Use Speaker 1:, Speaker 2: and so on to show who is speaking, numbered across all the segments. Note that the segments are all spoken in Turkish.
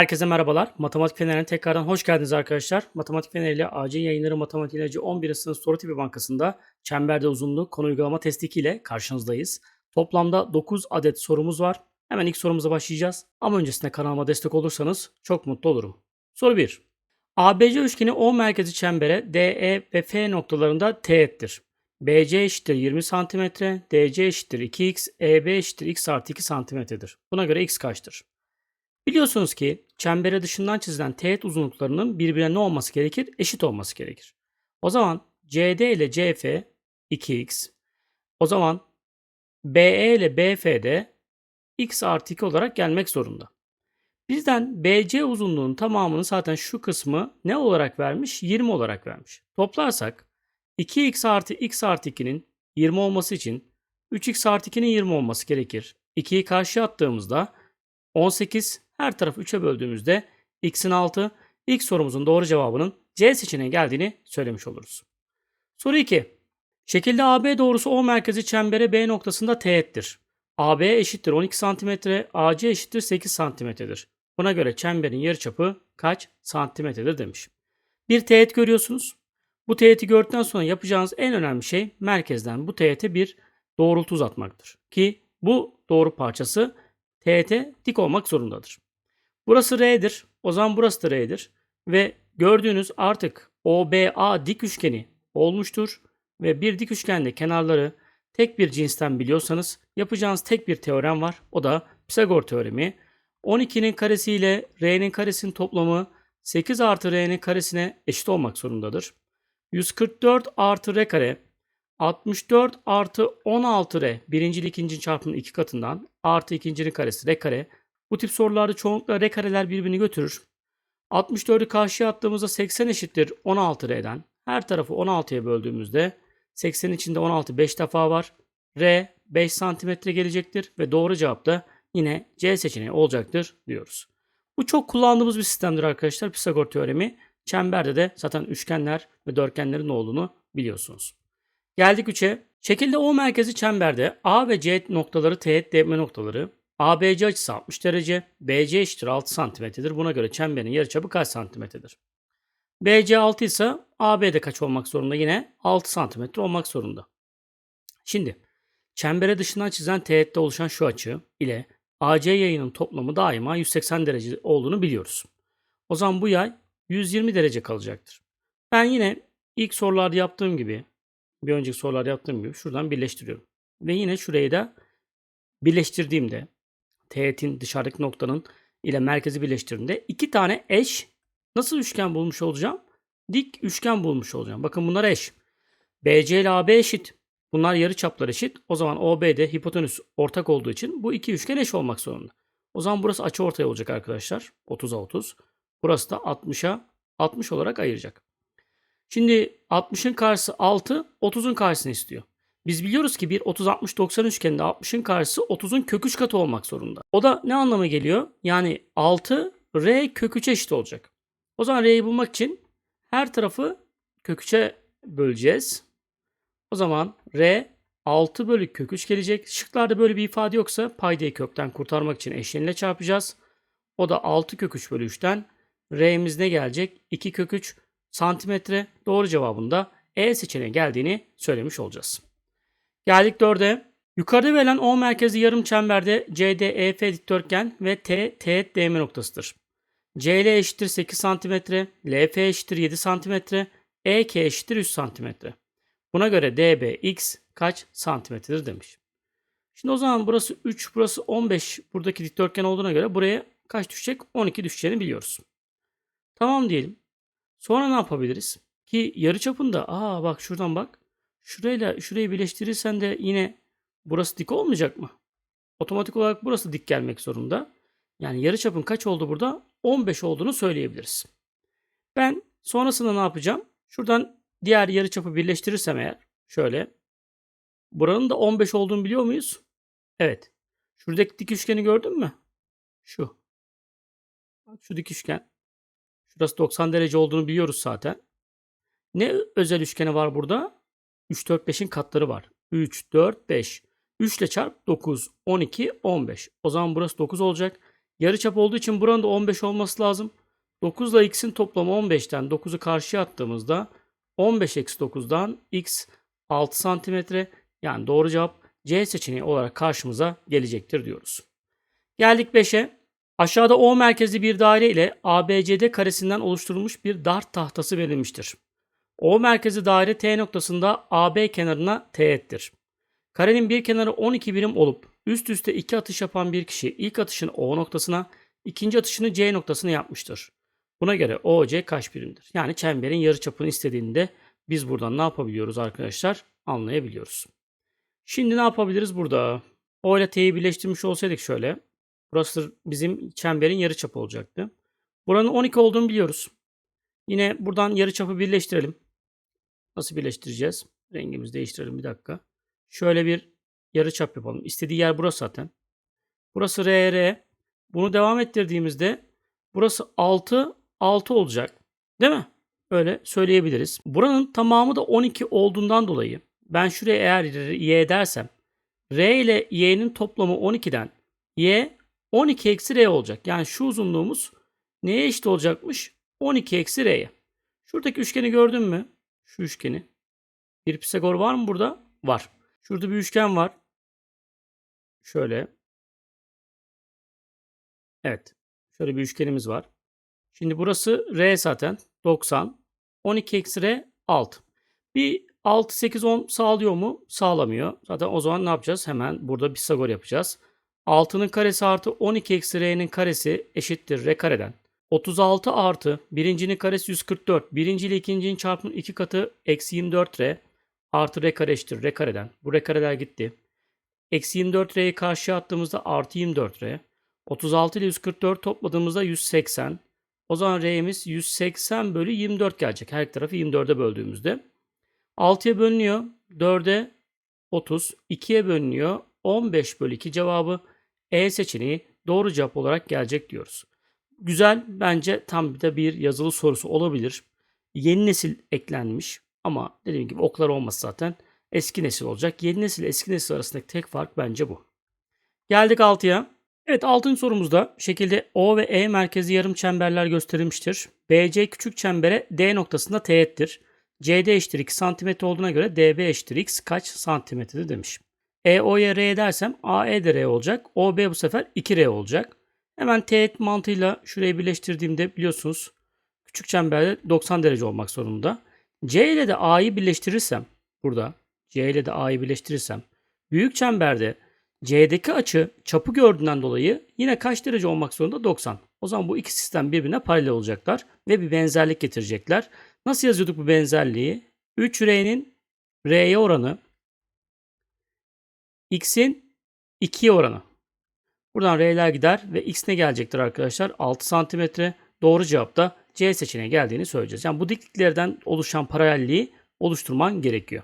Speaker 1: Herkese merhabalar. Matematik Feneri'ne tekrardan hoş geldiniz arkadaşlar. Matematik Feneri ile AC yayınları Matematik İlacı 11. sınıf soru tipi bankasında çemberde uzunluğu konu uygulama testi 2 ile karşınızdayız. Toplamda 9 adet sorumuz var. Hemen ilk sorumuza başlayacağız. Ama öncesinde kanalıma destek olursanız çok mutlu olurum. Soru 1. ABC üçgeni O merkezi çembere DE ve F noktalarında teğettir. BC eşittir 20 cm, DC eşittir 2x, EB eşittir x artı 2 cm'dir. Buna göre x kaçtır? Biliyorsunuz ki çembere dışından çizilen teğet uzunluklarının birbirine ne olması gerekir? Eşit olması gerekir. O zaman CD ile CF 2x. O zaman BE ile BF de x artı 2 olarak gelmek zorunda. Bizden BC uzunluğunun tamamını zaten şu kısmı ne olarak vermiş? 20 olarak vermiş. Toplarsak 2x artı x artı 2'nin 20 olması için 3x artı 2'nin 20 olması gerekir. 2'yi karşıya attığımızda 18 her tarafı 3'e böldüğümüzde x'in 6 ilk sorumuzun doğru cevabının C seçeneği geldiğini söylemiş oluruz. Soru 2. Şekilde AB doğrusu O merkezi çembere B noktasında teğettir. AB eşittir 12 cm, AC eşittir 8 cm'dir. Buna göre çemberin yarıçapı kaç santimetredir demiş. Bir teğet görüyorsunuz. Bu teğeti gördükten sonra yapacağınız en önemli şey merkezden bu teğete bir doğrultu uzatmaktır. Ki bu doğru parçası teğete dik olmak zorundadır. Burası R'dir. O zaman burası da R'dir. Ve gördüğünüz artık OBA dik üçgeni olmuştur. Ve bir dik üçgende kenarları tek bir cinsten biliyorsanız yapacağınız tek bir teorem var. O da Pisagor teoremi. 12'nin karesi ile R'nin karesinin toplamı 8 artı R'nin karesine eşit olmak zorundadır. 144 artı R kare 64 artı 16 R birinci ile ikinci çarpımın iki katından artı ikincinin karesi R kare. Bu tip sorularda çoğunlukla R kareler birbirini götürür. 64'ü karşıya attığımızda 80 eşittir 16 R'den. Her tarafı 16'ya böldüğümüzde 80 içinde 16 5 defa var. R 5 santimetre gelecektir ve doğru cevap da yine C seçeneği olacaktır diyoruz. Bu çok kullandığımız bir sistemdir arkadaşlar Pisagor teoremi. Çemberde de zaten üçgenler ve dörtgenlerin olduğunu biliyorsunuz. Geldik 3'e. Şekilde O merkezi çemberde A ve C noktaları teğet değme noktaları. ABC açısı 60 derece, BC eşittir 6 santimetredir. Buna göre çemberin yarıçapı kaç santimetredir? BC 6 ise AB de kaç olmak zorunda? Yine 6 santimetre olmak zorunda. Şimdi çembere dışından çizen teğette oluşan şu açı ile AC yayının toplamı daima 180 derece olduğunu biliyoruz. O zaman bu yay 120 derece kalacaktır. Ben yine ilk sorularda yaptığım gibi bir önceki sorularda yaptığım gibi şuradan birleştiriyorum. Ve yine şurayı da birleştirdiğimde teğetin dışarıdaki noktanın ile merkezi birleştirdiğimde iki tane eş nasıl üçgen bulmuş olacağım? Dik üçgen bulmuş olacağım. Bakın bunlar eş. BC ile AB eşit. Bunlar yarı çaplar eşit. O zaman OB'de hipotenüs ortak olduğu için bu iki üçgen eş olmak zorunda. O zaman burası açı ortaya olacak arkadaşlar. 30'a 30. Burası da 60'a 60 olarak ayıracak. Şimdi 60'ın karşısı 6, 30'un karşısını istiyor. Biz biliyoruz ki bir 30-60-90 üçgeninde 60'ın karşısı 30'un kök 3 katı olmak zorunda. O da ne anlama geliyor? Yani 6 R kök 3'e eşit olacak. O zaman R'yi bulmak için her tarafı kök 3'e böleceğiz. O zaman R 6 bölü kök 3 gelecek. Şıklarda böyle bir ifade yoksa paydayı kökten kurtarmak için eşleniyle çarpacağız. O da 6 kök 3 bölü 3'ten R'miz ne gelecek? 2 kök 3 santimetre. Doğru cevabında E seçeneği geldiğini söylemiş olacağız. Geldik 4'e. Yukarıda verilen O merkezi yarım çemberde CDEF dikdörtgen ve T teğet değme noktasıdır. CL eşittir 8 cm, LF eşittir 7 cm, EK eşittir 3 cm. Buna göre DBX kaç santimetredir demiş. Şimdi o zaman burası 3, burası 15 buradaki dikdörtgen olduğuna göre buraya kaç düşecek? 12 düşeceğini biliyoruz. Tamam diyelim. Sonra ne yapabiliriz? Ki yarıçapında aa bak şuradan bak. Şurayla şurayı birleştirirsen de yine burası dik olmayacak mı? Otomatik olarak burası dik gelmek zorunda. Yani yarıçapın kaç oldu burada? 15 olduğunu söyleyebiliriz. Ben sonrasında ne yapacağım? Şuradan diğer yarıçapı birleştirirsem eğer şöyle. Buranın da 15 olduğunu biliyor muyuz? Evet. Şuradaki dik üçgeni gördün mü? Şu. Şu dik üçgen. Şurası 90 derece olduğunu biliyoruz zaten. Ne özel üçgeni var burada? 3, 4, 5'in katları var. 3, 4, 5. 3 ile çarp 9, 12, 15. O zaman burası 9 olacak. Yarıçap olduğu için buranın da 15 olması lazım. 9 ile x'in toplamı 15'ten 9'u karşıya attığımızda 15 eksi 9'dan x 6 santimetre yani doğru cevap C seçeneği olarak karşımıza gelecektir diyoruz. Geldik 5'e. Aşağıda O merkezli bir daire ile ABCD karesinden oluşturulmuş bir dart tahtası verilmiştir. O merkezi daire T noktasında AB kenarına teğettir. Karenin bir kenarı 12 birim olup üst üste iki atış yapan bir kişi ilk atışını O noktasına, ikinci atışını C noktasına yapmıştır. Buna göre OC kaç birimdir? Yani çemberin yarıçapını istediğinde biz buradan ne yapabiliyoruz arkadaşlar? Anlayabiliyoruz. Şimdi ne yapabiliriz burada? O ile T'yi birleştirmiş olsaydık şöyle. Burası bizim çemberin yarıçapı olacaktı. Buranın 12 olduğunu biliyoruz. Yine buradan yarıçapı birleştirelim. Nasıl birleştireceğiz? Rengimizi değiştirelim bir dakika. Şöyle bir yarıçap yapalım. İstediği yer burası zaten. Burası RR. Bunu devam ettirdiğimizde burası 6 6 olacak. Değil mi? Öyle söyleyebiliriz. Buranın tamamı da 12 olduğundan dolayı ben şuraya eğer y dersem r ile y'nin toplamı 12'den y 12 eksi r olacak. Yani şu uzunluğumuz neye eşit olacakmış? 12 eksi r'ye. Şuradaki üçgeni gördün mü? Şu üçgeni. Bir Pisagor var mı burada? Var. Şurada bir üçgen var. Şöyle. Evet. Şöyle bir üçgenimiz var. Şimdi burası R zaten. 90. 12 eksi R 6. Bir 6, 8, 10 sağlıyor mu? Sağlamıyor. Zaten o zaman ne yapacağız? Hemen burada Pisagor yapacağız. 6'nın karesi artı 12 eksi R'nin karesi eşittir R kareden. 36 artı birincinin karesi 144. Birinci ile ikincinin çarpımının iki katı eksi 24 R artı R kare eşittir R kareden. Bu R kareler gitti. Eksi 24 R'yi karşıya attığımızda artı 24 R. 36 ile 144 topladığımızda 180. O zaman R'miz 180 bölü 24 gelecek. Her tarafı 24'e böldüğümüzde. 6'ya bölünüyor. 4'e 30. 2'ye bölünüyor. 15 bölü 2 cevabı E seçeneği doğru cevap olarak gelecek diyoruz. Güzel. Bence tam de bir yazılı sorusu olabilir. Yeni nesil eklenmiş. Ama dediğim gibi oklar olması zaten eski nesil olacak. Yeni nesil eski nesil arasındaki tek fark bence bu. Geldik 6'ya. Evet 6. sorumuzda şekilde O ve E merkezi yarım çemberler gösterilmiştir. BC küçük çembere D noktasında teğettir. CD eşittir 2 cm olduğuna göre DB eşittir x kaç santimetredir demiş. EO'ya R dersem AE de R olacak. OB bu sefer 2R olacak. Hemen teğet mantığıyla şurayı birleştirdiğimde biliyorsunuz küçük çemberde 90 derece olmak zorunda. C ile de A'yı birleştirirsem burada C ile de A'yı birleştirirsem büyük çemberde C'deki açı çapı gördüğünden dolayı yine kaç derece olmak zorunda? 90. O zaman bu iki sistem birbirine paralel olacaklar ve bir benzerlik getirecekler. Nasıl yazıyorduk bu benzerliği? 3R'nin R'ye oranı X'in 2'ye oranı. Buradan R'ler gider ve X ne gelecektir arkadaşlar? 6 santimetre. Doğru cevap da C seçeneğine geldiğini söyleyeceğiz. Yani bu dikliklerden oluşan paralelliği oluşturman gerekiyor.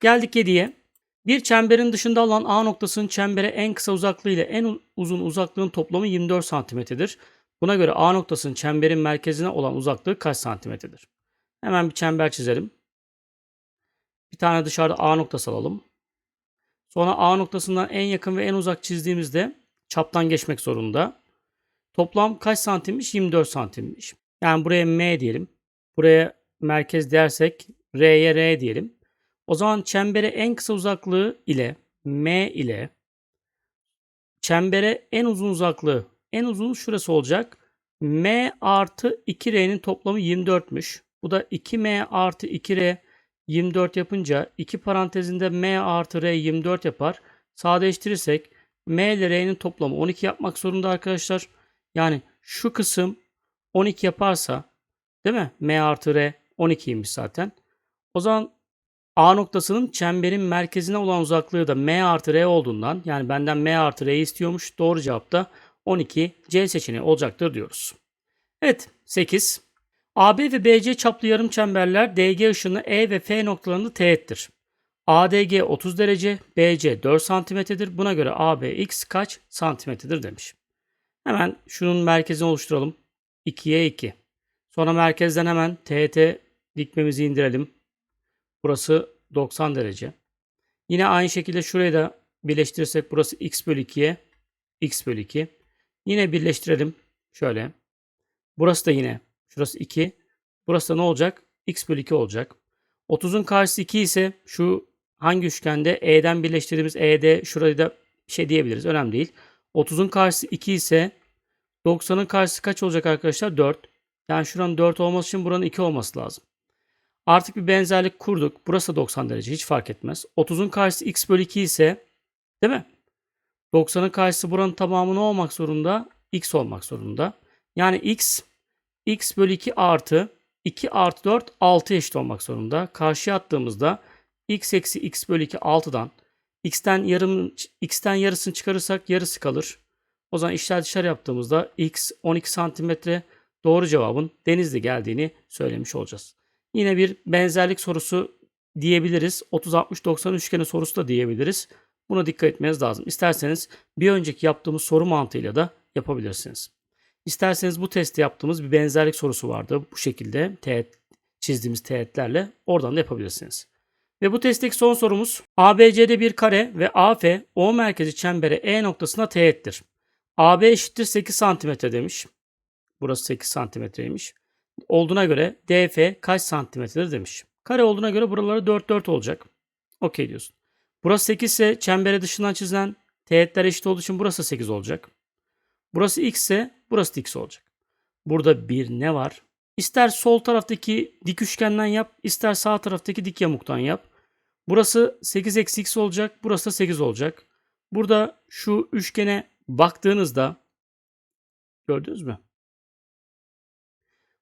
Speaker 1: Geldik 7'ye. Bir çemberin dışında alan A noktasının çembere en kısa uzaklığı ile en uzun uzaklığın toplamı 24 santimetredir. Buna göre A noktasının çemberin merkezine olan uzaklığı kaç santimetredir? Hemen bir çember çizelim. Bir tane dışarıda A noktası alalım. Sonra A noktasından en yakın ve en uzak çizdiğimizde çaptan geçmek zorunda. Toplam kaç santimmiş? 24 santimmiş. Yani buraya M diyelim. Buraya merkez dersek R'ye R diyelim. O zaman çembere en kısa uzaklığı ile M ile çembere en uzun uzaklığı en uzun şurası olacak. M artı 2R'nin toplamı 24'müş. Bu da 2M artı 2R 24 yapınca 2 parantezinde M artı R 24 yapar. Sadeleştirirsek M ile R'nin toplamı 12 yapmak zorunda arkadaşlar. Yani şu kısım 12 yaparsa değil mi? M artı R 12'ymiş zaten. O zaman A noktasının çemberin merkezine olan uzaklığı da M artı R olduğundan yani benden M artı R istiyormuş. Doğru cevap da 12 C seçeneği olacaktır diyoruz. Evet 8. AB ve BC çaplı yarım çemberler DG ışını E ve F noktalarında teğettir. ADG 30 derece, BC 4 santimetredir. Buna göre ABX kaç santimetredir demiş. Hemen şunun merkezini oluşturalım. 2'ye 2. Sonra merkezden hemen TT dikmemizi indirelim. Burası 90 derece. Yine aynı şekilde şurayı da birleştirirsek burası x bölü 2'ye x bölü 2. Yine birleştirelim. Şöyle. Burası da yine. Şurası 2. Burası da ne olacak? x bölü 2 olacak. 30'un karşısı 2 ise şu hangi üçgende E'den birleştirdiğimiz E'de şurayı da şey diyebiliriz. Önemli değil. 30'un karşısı 2 ise 90'ın karşısı kaç olacak arkadaşlar? 4. Yani şuranın 4 olması için buranın 2 olması lazım. Artık bir benzerlik kurduk. Burası da 90 derece. Hiç fark etmez. 30'un karşısı x bölü 2 ise değil mi? 90'ın karşısı buranın tamamı ne olmak zorunda? x olmak zorunda. Yani x x bölü 2 artı 2 artı 4 6 eşit olmak zorunda. Karşıya attığımızda x eksi x bölü 2 6'dan x'ten yarım x'ten yarısını çıkarırsak yarısı kalır. O zaman işler dışarı yaptığımızda x 12 santimetre doğru cevabın denizli geldiğini söylemiş olacağız. Yine bir benzerlik sorusu diyebiliriz. 30-60-90 üçgeni sorusu da diyebiliriz. Buna dikkat etmeniz lazım. İsterseniz bir önceki yaptığımız soru mantığıyla da yapabilirsiniz. İsterseniz bu testi yaptığımız bir benzerlik sorusu vardı. Bu şekilde teğet çizdiğimiz teğetlerle oradan da yapabilirsiniz. Ve bu testteki son sorumuz ABC'de bir kare ve AF O merkezi çembere E noktasına teğettir. AB eşittir 8 santimetre demiş. Burası 8 santimetreymiş. Olduğuna göre DF kaç santimetredir demiş. Kare olduğuna göre buraları 4 4 olacak. Okey diyorsun. Burası 8 ise çembere dışından çizilen teğetler eşit olduğu için burası 8 olacak. Burası x ise burası da x olacak. Burada bir ne var? İster sol taraftaki dik üçgenden yap, ister sağ taraftaki dik yamuktan yap. Burası 8 eksi x olacak, burası da 8 olacak. Burada şu üçgene baktığınızda gördünüz mü?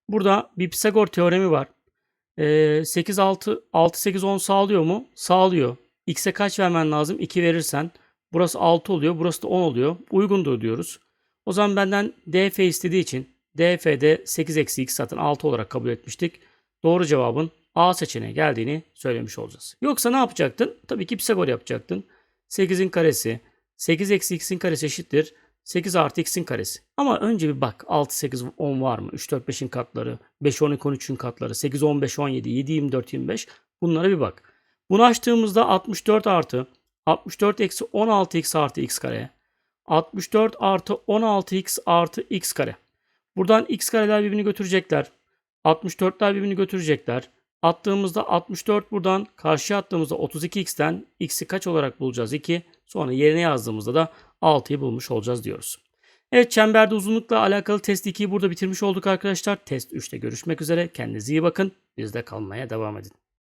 Speaker 1: Burada bir Pisagor teoremi var. Ee, 8 6 6 8 10 sağlıyor mu? Sağlıyor. X'e kaç vermen lazım? 2 verirsen burası 6 oluyor, burası da 10 oluyor. Uygundur diyoruz. O zaman benden DF istediği için DF'de 8 eksi x zaten 6 olarak kabul etmiştik. Doğru cevabın A seçeneği geldiğini söylemiş olacağız. Yoksa ne yapacaktın? Tabii ki Pisagor yapacaktın. 8'in karesi 8 eksi x'in karesi eşittir. 8 artı x'in karesi. Ama önce bir bak 6, 8, 10 var mı? 3, 4, 5'in katları, 5, 12, 13'ün katları, 8, 15, 17, 7, 24, 25. Bunlara bir bak. Bunu açtığımızda 64 artı 64 eksi 16x artı x kare. 64 artı 16x artı x kare. Buradan x kareler birbirini götürecekler. 64'ler birbirini götürecekler. Attığımızda 64 buradan karşıya attığımızda 32x'ten x'i kaç olarak bulacağız? 2. Sonra yerine yazdığımızda da 6'yı bulmuş olacağız diyoruz. Evet çemberde uzunlukla alakalı test 2'yi burada bitirmiş olduk arkadaşlar. Test 3'te görüşmek üzere. Kendinize iyi bakın. Bizde kalmaya devam edin.